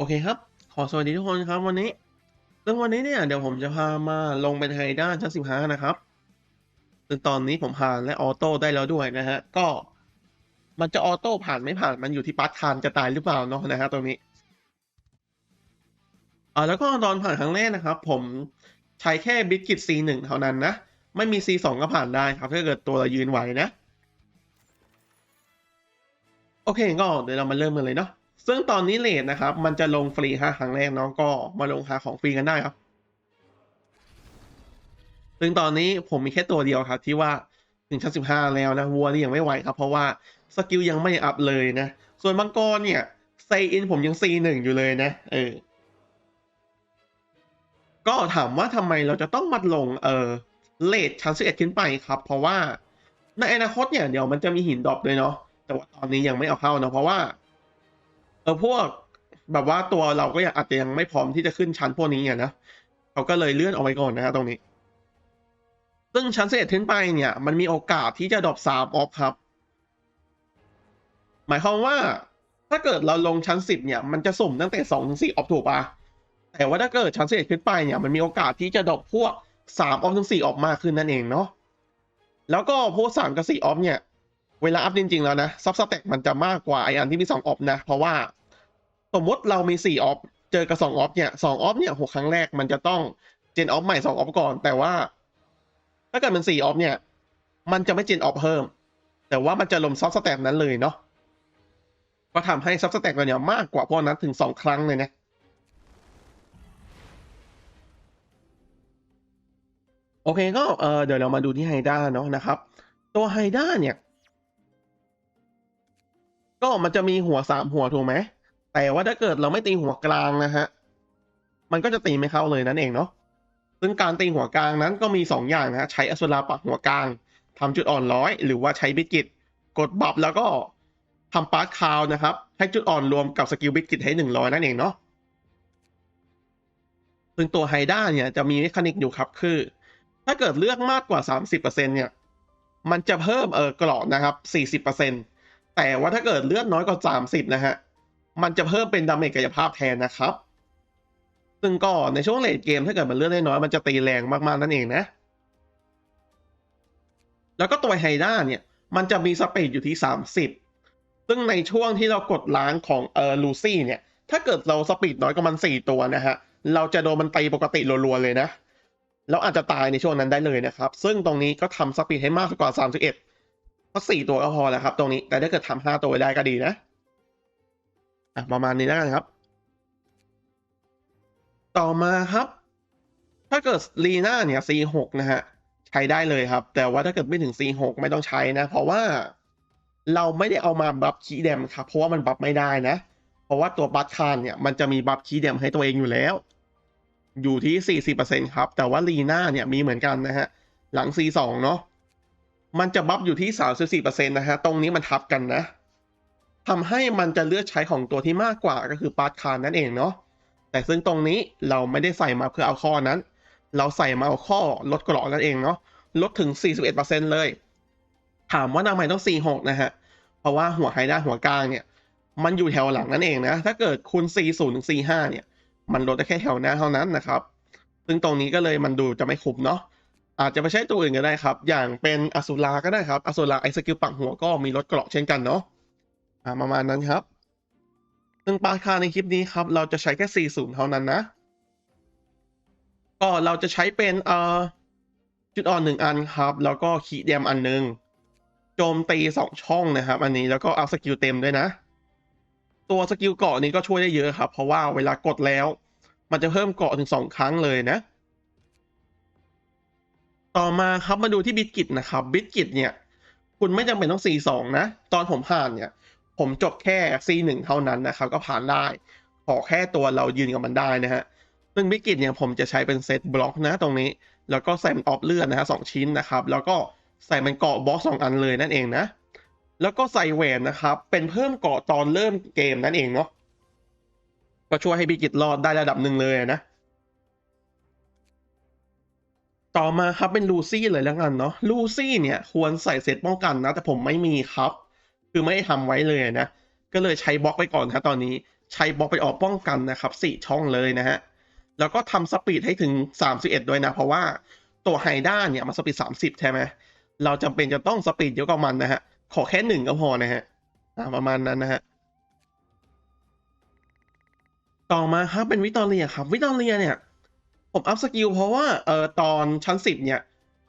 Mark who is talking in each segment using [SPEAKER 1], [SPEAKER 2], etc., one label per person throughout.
[SPEAKER 1] โอเคครับ ขอสวัสดีทุกคนครับวันนี้ซึ่งวันนี้เนี่ยเดี๋ยวผมจะพามาลงเป็นไฮด้าชั้นสิบห้านะครับซึ่งตอนนี้ผมผ่านและออโต้ได้แล้วด้วยนะฮะ ก็มันจะออโต้ผ่านไม่ผ่านมันอยู่ที่ปาร์ทคานจะตายหรือเปล่าเนาะนะฮะตรงนี้อ่าแล้วก็ตอนผ่านครั้งแรกนะครับ ผมใช้แค่บิ g กิต C1 เท่านั้นนะ ไม่มี C2 ก็ผ่านได้ครับถ้าเกิดตัวเรายืนไหวนะ โอเคก็เดี๋ยวเรามาเริ่มกันเลยเนาะ ซึ่งตอนนี้เลทนะครับ มันจะลงฟรีห้าครั้งแรกเนาะก็มาลงหาของฟรีกันได้ครับ ซึ่งตอนนี้ผมมีแค่ตัวเดียวครับ ที่ว่าถึงชั้นสิบห้าแล้วนะวัวนี่ยังไม่ไหวครับ เพราะว่าสกิลยังไม่อัพเลยนะ ส่วนมังกรเนี่ยไซอินผมยังซีหนึ่งอยู่เลยนะเออก็ถามว่าทำไมเราจะต้องมาลงเออเลทชั้นสิบเอ็ดขึ้นไปครับ เพราะว่าในอนาคตเนี่ยเดี๋ยวมันจะมีหินดรอปด้วยเนาะแต่ว่าตอนนี้ยังไม่เอาเข้าเนาะเพราะว่า เออพวกแบบว่าตัวเราก็ยังอาจจะยังไม่พร้อมที่จะขึ้นชั้นพวกนี้อะนะเขาก็เลยเลื่อนเอาไว้ก่อนนะฮะตรงนี้ ซึ่งชั้นเศษขึ้นไปเนี่ย มันมีโอกาสที่จะดรอปสามออฟครับ หมายความว่าถ้าเกิดเราลงชั้นสิบเนี่ย มันจะสุ่มตั้งแต่สองถึงสี่ออฟถูกปะแต่ว่าถ้าเกิดชั้นเศษขึ้นไปเนี่ย มันมีโอกาสที่จะดรอปพวกสามออฟถึงสี่ออฟมากขึ้นนั่นเองเนาะแล้วก็พวกสามกับสี่ออฟเนี่ย เวลาอัพจริง ๆ แล้วนะซับสแต็กมันจะมากกว่าไออันที่มีสองออฟนะ เพราะว่าสมมติเรามีสี่ออฟเจอกับสองออฟเนี่ยสองออฟเนี่ยหกครั้งแรกมันจะต้องเจนออฟใหม่สองออฟก่อน แต่ว่า ถ้าเกิดมันสี่ออฟเนี่ย มันจะไม่เจนออฟเพิ่ม แต่ว่ามันจะลมซับสแต็กนั้นเลยเนาะก็ทำให้ซับสแต็กเราเนี่ยมากกว่าพวกนั้นถึงสองครั้งเลยนะโอเคก็เออเดี๋ยวเรามาดูที่ไฮด้าเนาะนะครับ ตัวไฮด้าเนี่ย ก็มันจะมีหัวสามหัวถูกไหม แต่ว่าถ้าเกิดเราไม่ตีหัวกลางนะฮะ มันก็จะตีไม่เข้าเลยนั่นเองเนาะ ซึ่งการตีหัวกลางนั้นก็มีสองอย่างนะฮะ ใช้อสุราปักหัวกลางทำจุดอ่อนร้อย หรือว่าใช้บิดกิตกดบัฟแล้วก็ทำปาร์คคาวนะครับ ให้จุดอ่อนรวมกับสกิลบิดกิตให้หนึ่งร้อยนั่นเองเนาะ ซึ่งตัวไฮด้าเนี่ยจะมีเมคานิกอยู่ครับคือ ถ้าเกิดเลือกมากกว่า 30%เนี่ย มันจะเพิ่มเออกรอบนะครับ40% แต่ว่าถ้าเกิดเลือดน้อยกว่า 30 นะฮะ มันจะเพิ่มเป็นดาเมจกายภาพแทนนะครับ ซึ่งก็ในช่วงเลดเกมถ้าเกิดมันเลือดได้น้อยมันจะตีแรงมากๆนั่นเองนะ แล้วก็ตัวไฮด้าเนี่ย มันจะมีสปีดอยู่ที่ 30 ซึ่งในช่วงที่เรากดล้างของเออลูซี่เนี่ย ถ้าเกิดเราสปีดน้อยกว่ามัน 4 ตัวนะฮะ เราจะโดนมันตีปกติรัวๆเลยนะ แล้วอาจจะตายในช่วงนั้นได้เลยนะครับ ซึ่งตรงนี้ก็ทำสปีดให้มากกว่า 31 เพราะ4ตัวก็พอแล้วครับ ตรงนี้ แต่ถ้าเกิดทำ5ตัวได้ก็ดีนะอะประมาณนี้แล้วกันครับ ต่อมาครับ ถ้าเกิดลีน่าเนี่ย C6 นะฮะ ใช้ได้เลยครับ แต่ว่าถ้าเกิดไม่ถึง C6 ไม่ต้องใช้นะ เพราะว่าเราไม่ได้เอามาบัฟคีย์แดมครับ เพราะว่ามันบัฟไม่ได้นะ เพราะว่าตัวบัฟคานเนี่ย มันจะมีบัฟคีย์แดมให้ตัวเองอยู่แล้ว อยู่ที่ 40%ครับ แต่ว่าลีน่าเนี่ยมีเหมือนกันนะฮะ หลัง C2 เนาะ มันจะบัฟอยู่ที่ 34%นะฮะ ตรงนี้มันทับกันนะทำให้มันจะเลือกใช้ของตัวที่มากกว่าก็คือปาร์ตคานนั่นเองเนาะ แต่ซึ่งตรงนี้เราไม่ได้ใส่มาเพื่อเอาข้อนั้น เราใส่มาเอาข้อลดกรอบนั่นเองเนาะ ลดถึง 41%เลย ถามว่าทำไมต้อง 46 นะฮะ เพราะว่าหัวไฮด้าหัวกลางเนี่ย มันอยู่แถวหลังนั่นเองนะ ถ้าเกิดคูณ 40 ถึง 45 เนี่ย มันลดได้แค่แถวหน้าเท่านั้นนะครับ ซึ่งตรงนี้ก็เลยมันดูจะไม่คุ้มเนาะ อาจจะไปใช้ตัวอื่นก็ได้ครับ อย่างเป็นอสุราก็ได้ครับอสุราไอสกิลปักหัวก็มีลดเกราะเช่นกันเนาะอ่าประมาณนั้นครับ ซึ่งปาคาในคลิปนี้ครับ เราจะใช้แค่ 40 เท่านั้นนะ ก็เราจะใช้เป็นเอ่อจุดอ่อนหนึ่งอันครับ แล้วก็ขีดแดมอันหนึ่งโจมตีสองช่องนะครับ อันนี้แล้วก็เอาสกิลเต็มด้วยนะ ตัวสกิลเกาะนี้ก็ช่วยได้เยอะครับ เพราะว่าเวลากดแล้ว มันจะเพิ่มเกาะถึงสองครั้งเลยนะ ต่อมาครับมาดูที่บิตกิตนะครับบิตกิตเนี่ย คุณไม่จำเป็นต้อง C2 นะ ตอนผมผ่านเนี่ย ผมจบแค่ C1 เท่านั้นนะครับ ก็ผ่านได้ ขอแค่ตัวเรายืนกับมันได้นะฮะซึ่งบิตกิตเนี่ยผมจะใช้เป็นเซตบล็อกนะตรงนี้ แล้วก็ใส่มันออฟเลือดนะฮะสองชิ้นนะครับ แล้วก็ใส่มันเกาะบล็อกสองอันเลยนั่นเองนะ แล้วก็ใส่แหวนนะครับ เป็นเพิ่มเกาะตอนเริ่มเกมนั่นเองเนาะก็ช่วยให้บิกิตรอดได้ระดับหนึ่งเลยนะ ต่อมาครับเป็นลูซี่เลยแล้วกันเนาะลูซี่เนี่ยควรใส่เซตป้องกันนะ แต่ผมไม่มีครับ คือไม่ได้ทำไว้เลยนะ ก็เลยใช้บล็อกไปก่อนครับตอนนี้ใช้บล็อกไปออกป้องกันนะครับสี่ช่องเลยนะฮะแล้วก็ทำสปีดให้ถึง 31 ด้วยนะ เพราะว่าตัวไฮด้าเนี่ยมันสปีด 30 ใช่ไหมเราจำเป็นจะต้องสปีดเยอะกว่ามันนะฮะ ขอแค่หนึ่งก็พอนะฮะประมาณนั้นนะฮะต่อมาครับเป็นวิตอเรียครับ วิตอเรียเนี่ย ผมอัพสกิลเพราะว่าเออตอนชั้น10เนี่ย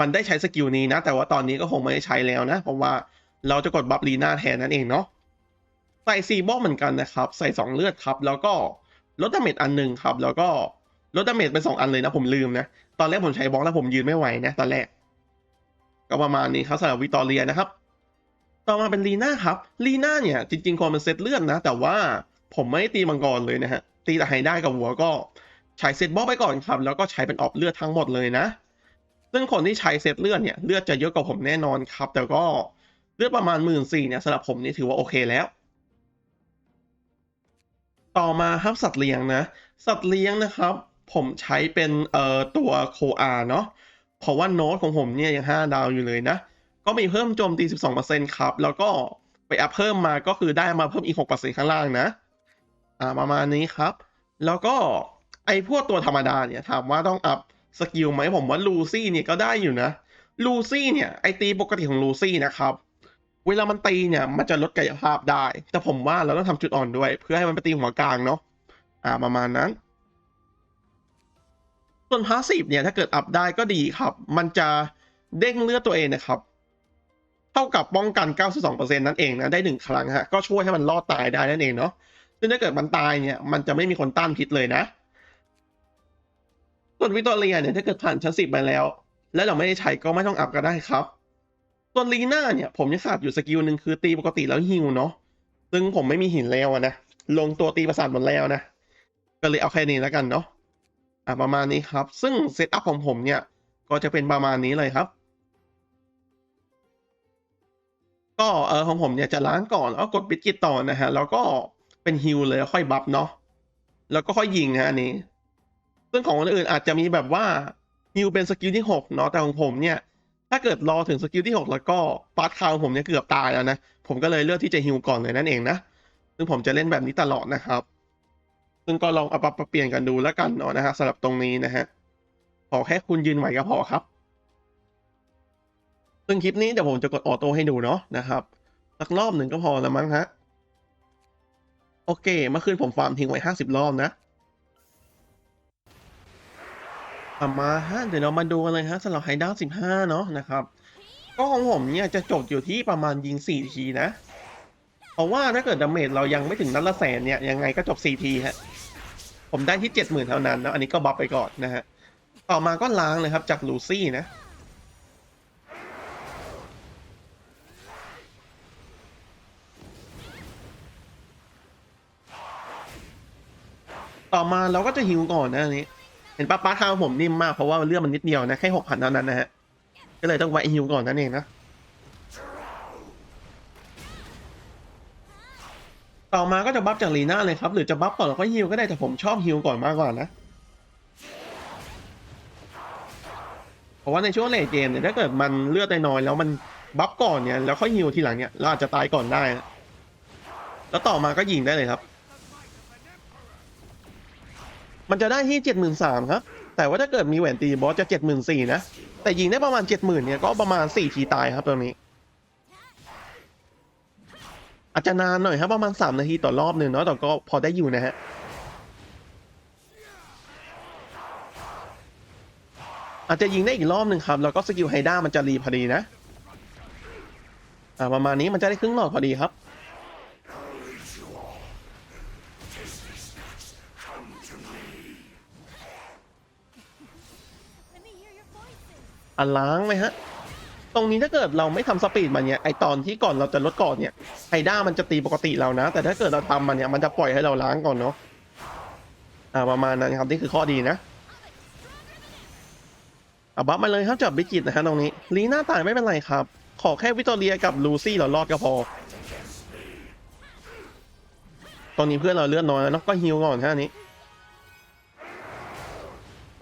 [SPEAKER 1] มันได้ใช้สกิลนี้นะ แต่ว่าตอนนี้ก็คงไม่ได้ใช้แล้วนะ เพราะว่าเราจะกดบัฟลีน่าแทนนั่นเองเนาะใส่ซีบอลเหมือนกันนะครับ ใส่2เลือดครับ แล้วก็ลดดาเมจอันหนึ่งครับ แล้วก็ลดดาเมจเป็น2อันเลยนะ ผมลืมนะ ตอนแรกผมใช้บล็อกแล้วผมยืนไม่ไหวนะตอนแรก ก็ประมาณนี้ครับสำหรับวิตอเรียนะครับ ต่อมาเป็นลีน่าครับลีน่าเนี่ย จริงๆควรเป็นเซตเลือดนะ แต่ว่าผมไม่ได้ตีมังกรเลยนะฮะตีแต่ไฮได้กับหัวก็ ใช้เซตบล็อกไปก่อนครับ แล้วก็ใช้เป็นออฟเลือดทั้งหมดเลยนะ ซึ่งคนที่ใช้เซตเลือดเนี่ยเลือดจะเยอะกว่าผมแน่นอนครับ แต่ก็เลือดประมาณหมื่นสี่เนี่ยสำหรับผมนี่ถือว่าโอเคแล้ว ต่อมาครับสัตว์เลี้ยงนะ สัตว์เลี้ยงนะครับ ผมใช้เป็นเอ่อตัวโคอาเนาะเพราะว่าโน้ตของผมเนี่ยยัง5ดาวอยู่เลยนะ ก็มีเพิ่มโจมตี 12%ครับ แล้วก็ไปอัพเพิ่มมาก็คือได้มาเพิ่มอีก 6%ข้างล่างนะ อ่าประมาณนี้ครับ แล้วก็ ไอ้พวกตัวธรรมดาเนี่ยถามว่าต้องอัพสกิลไหมผมว่าลูซี่เนี่ยก็ได้อยู่นะลูซี่เนี่ยไอตีปกติของลูซี่นะครับเวลามันตีเนี่ยมันจะลดกายภาพได้ แต่ผมว่าเราต้องทำจุดอ่อนด้วย เพื่อให้มันไปตีหัวกลางเนาะอ่าประมาณนั้น ส่วนพาสซีฟเนี่ยถ้าเกิดอัพได้ก็ดีครับ มันจะเด้งเลือดตัวเองนะครับ เท่ากับป้องกัน 92%นั่นเองนะได้หนึ่งครั้งฮะก็ช่วยให้มันรอดตายได้นั่นเองเนาะซึ่งถ้าเกิดมันตายเนี่ยมันจะไม่มีคนต้านพิษเลยนะ ส่วนวิตอเรียเนี่ยถ้าเกิดผ่านชั้นสิบไปแล้ว แล้วเราไม่ได้ใช้ก็ไม่ต้องอัพก็ได้ครับ ส่วนลีน่าเนี่ยผมยังขาดอยู่สกิลหนึ่งคือตีปกติแล้วฮิวเนาะซึ่งผมไม่มีหินแล้วนะลงตัวตีประสาทหมดแล้วนะก็เลยเอาแค่นี้แล้วกันเนาะอะประมาณนี้ครับ ซึ่งเซตอัพของผมเนี่ยก็จะเป็นประมาณนี้เลยครับ ก็เออของผมเนี่ยจะล้างก่อนแล้วกดปิดกิจต่อนะฮะแล้วก็เป็นฮิลเลยแล้วค่อยบัฟเนาะแล้วก็ค่อยยิงนะอันนี้ ซึ่องของคนอื่นอาจจะมีแบบว่าฮิลเป็นสกิลที่หกเนาะแต่ของผมเนี่ย ถ้าเกิดรอถึงสกิลที่หกแล้วก็ปาร์ตคาวของผมเนี่ยเกือบตายแล้วนะ ผมก็เลยเลือกที่จะฮิลก่อนเลยนั่นเองนะ ซึ่งผมจะเล่นแบบนี้ตลอดนะครับ ซึ่งก็ลองเอาปรับเปลี่ยนกันดูแล้วกันเนาะนะฮะสำหรับตรงนี้นะฮะขอแค่คุณยืนไหวก็พอครับ ซึ่งคลิปนี้เดี๋ยวผมจะกดออโต้ให้ดูเนาะนะครับสักรอบหนึ่งก็พอแล้วมั้งฮะโอเคเมื่อคืนผมฟาร์มทิ้งไว้ห้าสิบรอบนะ ต่อมาฮะเดี๋ยวเรามาดูกันเลยฮะสำหรับไฮด้าสิบห้าเนาะนะครับก็ของผมเนี่ยจะจบอยู่ที่ประมาณยิงสี่ทีนะ เพราะว่าถ้าเกิดดาเมจเรายังไม่ถึงนัดละแสนเนี่ยยังไงก็จบสี่ทีฮะผมได้ที่เจ็ดหมื่นเท่านั้นนะอันนี้ก็บัฟไปก่อนนะฮะต่อมาก็ล้างเลยครับจากลูซี่นะต่อมาเราก็จะฮิวก่อนนะอันนี้ ห็นปะป้าทาผมนิ่มมากเพราะว่าเลือดมันนิดเดียวนะแค่หกพันเท่านั้นนะฮะก็เลยต้องไว้ฮิวก่อนนั่นเองนะต่อมาก็จะบัฟจากลีน่าเลยครับ หรือจะบัฟก่อนแล้วก็ฮิวก็ได้แต่ผมชอบฮิวก่อนมากกว่านะ เพราะว่าในช่วงเลทเกมเนี่ยถ้าเกิดมันเลือดน้อยแล้วมันบัฟก่อนเนี่ยแล้วค่อยฮิวทีหลังเนี่ยเราอาจจะตายก่อนได้นะแล้วต่อมาก็ยิงได้เลยครับ มันจะได้ที่เจ็ดหมื่นสามครับ แต่ว่าถ้าเกิดมีแหวนตีบอสจะเจ็ดหมื่นสี่นะ แต่ยิงได้ประมาณเจ็ดหมื่นเนี่ยก็ประมาณสี่ทีตายครับตรงนี้ อาจจะนานหน่อยครับประมาณสามนาทีต่อรอบหนึ่งเนาะแต่ก็พอได้อยู่นะฮะอาจจะยิงได้อีกรอบหนึ่งครับ แล้วก็สกิลไฮด้ามันจะรีพอดีนะ อ่าประมาณนี้มันจะได้ครึ่งหลอดพอดีครับ อันล้างไหมฮะ ตรงนี้ถ้าเกิดเราไม่ทำสปีดมันเนี่ยไอตอนที่ก่อนเราจะลดก่อนเนี่ยไฮด้ามันจะตีปกติเรานะ แต่ถ้าเกิดเราทำมันเนี่ยมันจะปล่อยให้เราล้างก่อนเนาะอ่าประมาณนั้นครับนี่คือข้อดีนะเอาบัฟมาเลยครับจับบิกิตนะฮะตรงนี้ลีน่าตายไม่เป็นไรครับ ขอแค่วิตอเรียกับลูซี่เรารอดก็พอ ตอนนี้เพื่อนเราเลือดน้อยแล้วเนาะก็ฮิวก่อนฮะอันนี้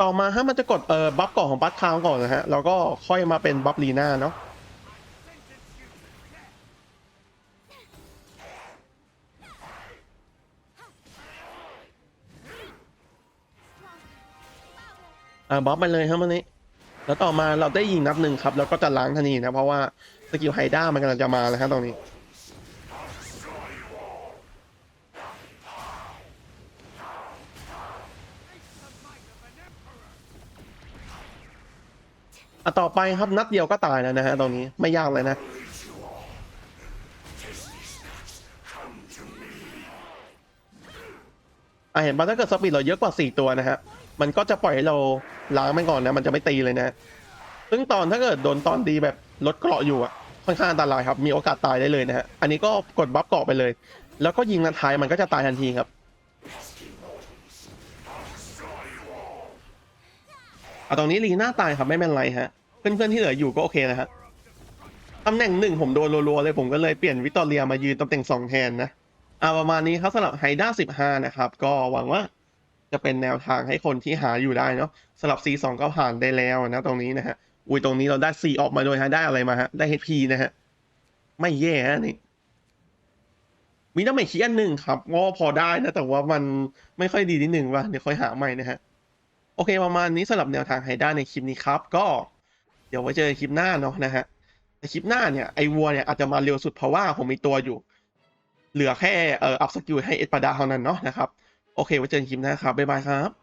[SPEAKER 1] ต่อมาฮะมันจะกดเอ่อบัฟก่อนของบัฟคาวก่อนนะฮะแล้วก็ค่อยมาเป็นบัฟลีน่าเนาะอ่าบัฟไปเลยครับวันนี้ แล้วต่อมาเราได้ยิงนับหนึ่งครับ แล้วก็จะล้างทันทีนะ เพราะว่าสกิลไฮด้ามันกำลังจะมาแล้วครับตรงนี้ อะต่อไปครับนัดเดียวก็ตายแล้วนะฮะตรงนี้ไม่ยากเลยนะอะเห็นปะถ้าเกิดสปีดเราเยอะกว่าสี่ตัวนะฮะ มันก็จะปล่อยให้เราล้างมันก่อนนะ มันจะไม่ตีเลยนะ ซึ่งตอนถ้าเกิดโดนตอนดีแบบลดเกราะอยู่อะ ค่อนข้างอันตรายครับ มีโอกาสตายได้เลยนะฮะ อันนี้ก็กดบัฟเกราะไปเลย แล้วก็ยิงนัดท้ายมันก็จะตายทันทีครับ เอาตรงนี้ลีน่าตายครับไม่เป็นไรฮะ เพื่อนๆที่เหลืออยู่ก็โอเคนะฮะตำแหน่งหนึ่งผมโดนรัวๆเลยผมก็เลยเปลี่ยนวิตอเรียมายืนตำแหน่งสองแทนนะอ่าประมาณนี้ครับสำหรับไฮด้าสิบห้านะครับ ก็หวังว่าจะเป็นแนวทางให้คนที่หาอยู่ได้เนาะสำหรับ C2 ก็ผ่านได้แล้วนะตรงนี้นะฮะอุ้ยตรงนี้เราได้ C ออกมาโดยฮะได้อะไรมาฮะได้ HP นะฮะไม่แย่ฮะนี่มีน้ำใหม่คีอันหนึ่งครับก็พอได้นะแต่ว่ามันไม่ค่อยดีนิดหนึ่งว่ะเดี๋ยวค่อยหาใหม่นะฮะ โอเคประมาณนี้สำหรับแนวทางไฮด้าในคลิปนี้ครับ ก็เดี๋ยวไว้เจอกันคลิปหน้าเนาะนะฮะในคลิปหน้าเนี่ยไอวัวเนี่ยอาจจะมาเร็วสุดเพราะว่าผมมีตัวอยู่ เหลือแค่เอ่ออัพสกิลให้เอ็ดปาดาเท่านั้นเนาะนะครับ โอเคไว้เจอกันคลิปหน้าครับบ๊ายบายครับ